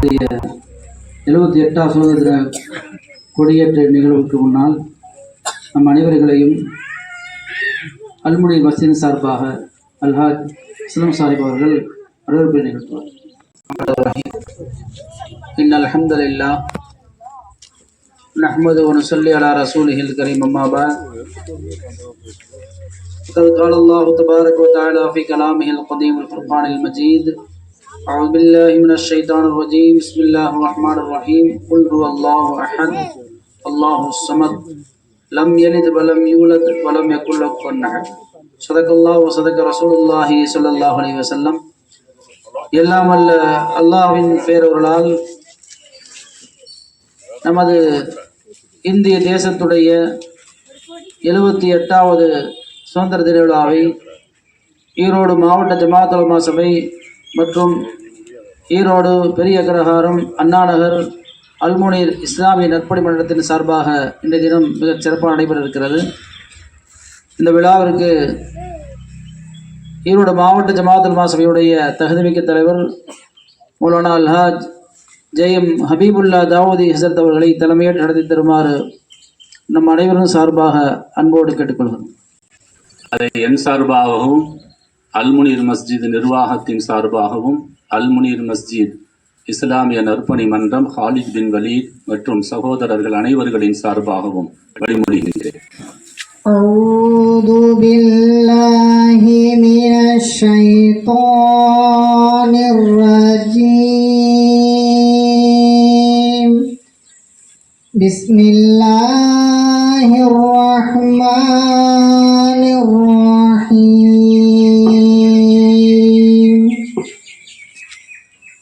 நம்முடைய எழுபத்தி எட்டாம் சுதந்திர கொடியேற்ற நிகழ்வுக்கு முன்னால் நம் அனைவர்களையும் அல்முனை மஸ்ஜின் சார்பாக அல்ஹாஜ் இஸ்லாம் சாஹிப் அவர்கள் வரவேற்பை நிகழ்த்துவார் إن الحمد لله نحمده ونصلي على رسوله الكريم أما بعد فقد قال الله تبارك وتعالى في كلامه القديم الفرقان المجيد أعوذ بالله من الشيطان الرجيم بسم الله الرحمن الرحيم قل هو الله أحد الله الصمد لم يلد ولم يولد ولم يكن له كفوا أحد صدق الله وصدق رسول الله صلى الله عليه وسلم எல்லாம் அல்ல அல்லாஹ்வின் பேரொருளால் நமது இந்திய தேசத்துடைய எழுபத்தி எட்டாவது சுதந்திர தின விழாவை ஈரோடு மாவட்ட ஜமாத் உலமா சபை மற்றும் ஈரோடு பெரிய அக்ரஹாரம் அண்ணாநகர் அல்முனீர் இஸ்லாமிய நற்பணி மன்றத்தின் சார்பாக இன்றைய தினம் மிகச் சிறப்பாக நடைபெற இருக்கிறது இந்த விழாவிற்கு ஈரோடு மாவட்ட ஜமாத் மாசபையுடைய தகுதிமிக்க தலைவர் மௌலானா அல்ஹாஜ் ஜெயம் ஹபீபுல்லா தாவூதி ஹசரத் அவர்களை தலைமையேற்று நடத்தி தருமாறு நம் அனைவரும் சார்பாக அன்போடு கேட்டுக்கொள்கிறோம். அதை என் சார்பாகவும் அல்முனீர் மஸ்ஜித் நிர்வாகத்தின் சார்பாகவும் அல்முனீர் மஸ்ஜித் இஸ்லாமிய நற்பணி மன்றம் ஹாலித் பின் வலீத் மற்றும் சகோதரர்கள் அனைவர்களின் சார்பாகவும் வழிமொழிகிறேன் أعوذ بالله من الشيطان الرجيم بسم الله الرحمن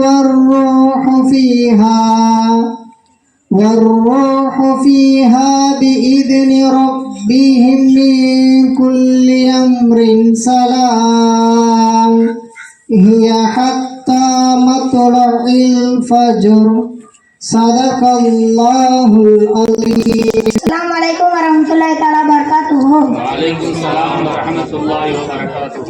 والروح فيها والروح فيها بإذن ربهم من كل أمر سلام. هي حتى مطلع الفجر. صدق الله العظيم அஸ்ஸலாமு அலைக்கும் வரஹ்மத்துல்லாஹி தஆலா பரகாத்துஹு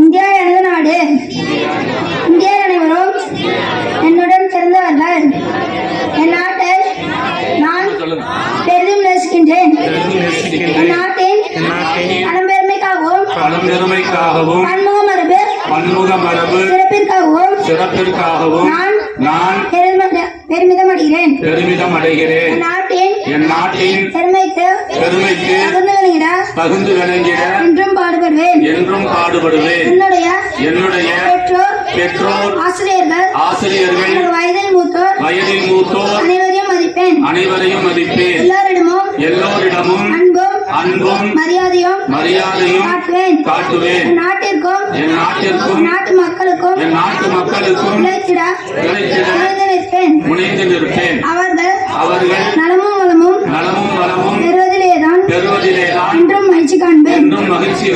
இந்தியா எனது நாடு இந்திய அனைவரும் என்னுடன் பிறந்தவர்கள் பெருமிதம் அடைகிறேன். என் நாட்டின் பெருமைக்கு பெருமைக்கு தகுந்து விளங்கிட. என்றும் பாடுபடுவேன். என்றும் பாடுபடுவேன். என்னுடைய என்னுடைய பெற்றோர் பெற்றோர் ஆசிரியர்கள் ஆசிரியர்கள் வயதில் மூத்தோர் வயதில் மூத்தோர் அனைவரையும் மதிப்பேன். அனைவரையும் மதிப்பேன். எல்லாரிடமும் எல்லோரிடமும் அன்பும் அன்பும் மரியாதையும் மரியாதையும் காட்டுவேன். காட்டுவேன். நாட்டிற்கும் என் நாட்டிற்கும் நாட்டு மக்களுக்கும் என் நாட்டு மக்களுக்கும் உழைத்திட உழைத்திட முனைந்து நிற்பேன்.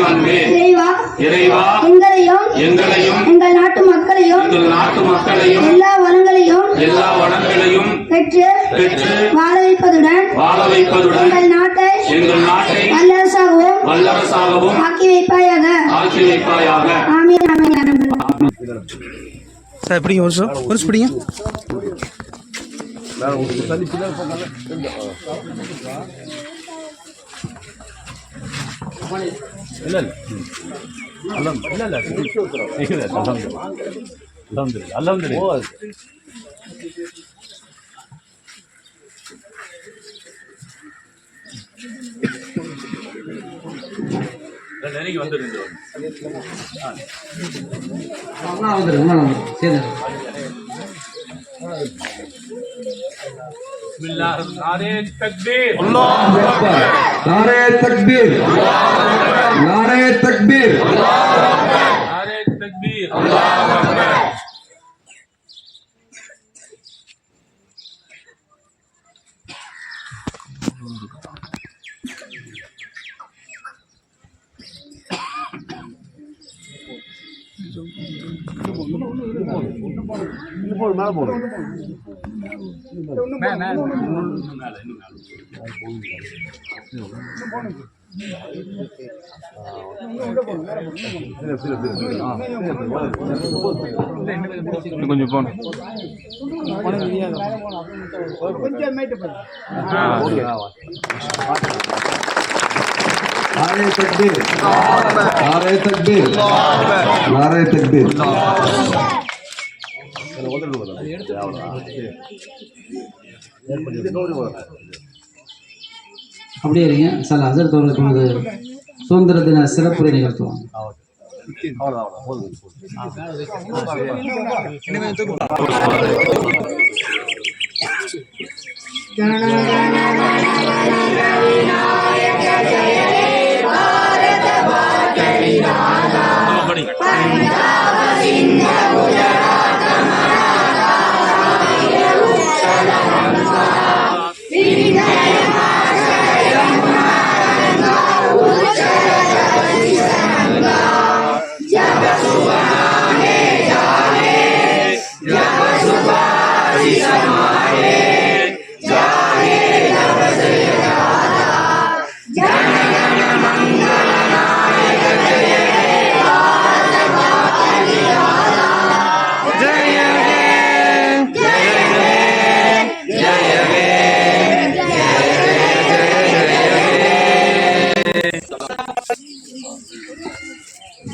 இறைவா இறைவா எங்களையும் எங்களையும் எங்கள் நாட்டு மக்களையும் எங்கள் நாட்டு மக்களையும் எல்லா வளங்களையும் எல்லா வளங்களையும் பெற்று பெற்று வாழ வைப்பதுடன் வாழ வைப்பதுடன் எங்கள் நாட்டை எங்கள் நாட்டை வல்லரசாகவும் வல்லரசாகவும் ஆக்கி வைப்பாயாக. ஆக்கி வைப்பாயாக. ஆமீன் ஆமீன் ஆமீன். சார் பிடிங்க. இல்லை இல்லை. அல்லாம் இல்லை இல்லை. இல்லை அல்லாம் அல்லாம் அல்லாம் বিসমিল্লাহ নারে তাকবীর। আল্লাহু আকবার। নারে তাকবীর। আল্লাহু আকবার নারে তাকবীর। নারে তাকবীর। இது போடு. மேலே போடு கொஞ்சம் போகணும் கொஞ்சம் नारे तकबीर नारे तकबीर नारे तकबीर அப்படியே இருங்க. சார் ஹசரத் அவர்களுக்கு உனது சுதந்திர தின சிறப்புரை நிகழ்த்துவாங்க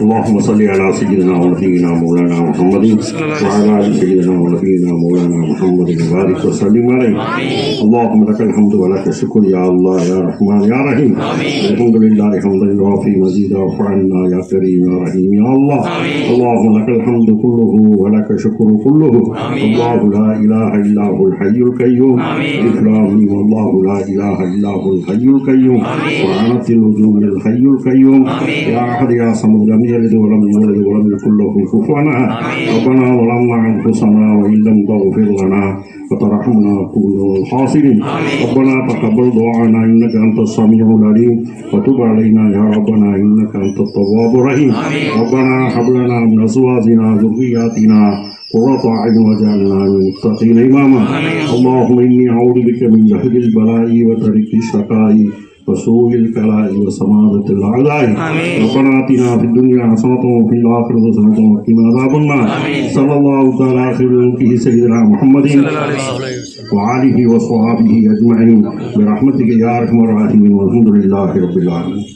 اللهم صل على سيدنا ونبينا مولانا محمد وعلى آل سيدنا ونبينا مولانا محمد وبارك وسلم عليه. اللهم لك الحمد ولك الشكر يا الله يا رحمن يا رحيم. الحمد لله حمدا يوافي مزيدا وعنا يا كريم يا رحيم يا الله. اللهم لك الحمد كله ولك الشكر كله. الله لا إله إلا هو الحي القيوم. الاسلام والله لا إله إلا هو الحي القيوم. وعنت الوجوه للحي القيوم. يا أحد يا صمد لم يلد ولم يولد ولم يكن له كفوا احد ربنا ظلمنا انفسنا وان لم تغفر لنا وترحمنا كن الخاسرين ربنا تقبل دعانا انك انت السميع العليم وتب علينا يا ربنا انك انت التواب الرحيم ربنا هب لنا من ازواجنا ذرياتنا قرة أعين واجعلنا للمتقين إماما اللهم إني أعوذ بك من جهد البلاء وترك الشقاء وسوء الكلاء وسمادة الأعداء ربنا آتنا في الدنيا حسنة وفي الآخرة حسنة وقنا عذاب النار صلى الله تعالى على خير سيدنا محمد وآله وصحبه أجمعين برحمتك يا أرحم الراحمين والحمد لله رب العالمين